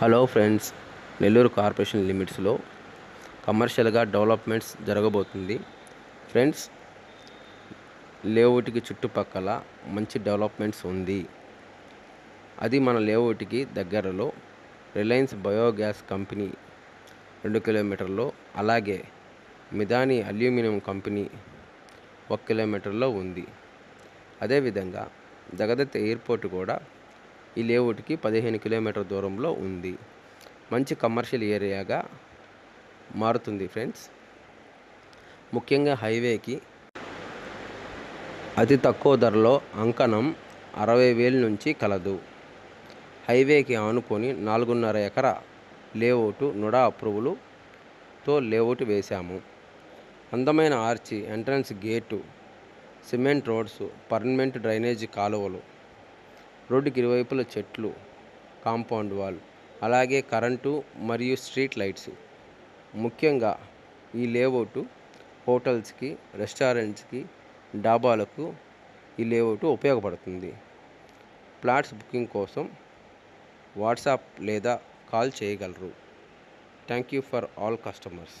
Hello friends Nellore corporation లిమిట్స్లో కమర్షియల్గా developments జరగబోతుంది. ఫ్రెండ్స్ లేఅవుట్కి చుట్టుపక్కల మంచి డెవలప్మెంట్స్ ఉంది. అది మన లేఅవుట్కి దగ్గరలో రిలయన్స్ బయోగ్యాస్ కంపెనీ రెండు కిలోమీటర్లో అలాగే మిదాని అల్యూమినియం కంపెనీ ఒక కిలోమీటర్లో ఉంది. అదేవిధంగా జగదత్ ఎయిర్పోర్ట్ కూడా ఈ లేఅవుట్కి పదిహేను కిలోమీటర్ దూరంలో ఉంది. మంచి కమర్షియల్ ఏరియాగా మారుతుంది ఫ్రెండ్స్. ముఖ్యంగా హైవేకి అతి తక్కువ ధరలో అంకణం అరవై వేల నుంచి కలదు. హైవేకి ఆనుకొని నాలుగున్నర ఎకర లేఅవుట్ నుడా అప్రూవులుతో లేఅవుట్ వేశాము. అందమైన arch entrance gate cement roads permanent drainage కాలువలు రోడ్డుకి ఇరువైపుల చెట్లు కాంపౌండ్ వాల్ అలాగే కరెంటు మరియు స్ట్రీట్ లైట్స్. ముఖ్యంగా ఈ లేఅవుట్ హోటల్స్కి రెస్టారెంట్స్కి డాబాలకు ఈ లేఅవుట్ ఉపయోగపడుతుంది. ప్లాట్స్ బుకింగ్ కోసం వాట్సాప్ లేదా కాల్ చేయగలరు. Thank you for all customers.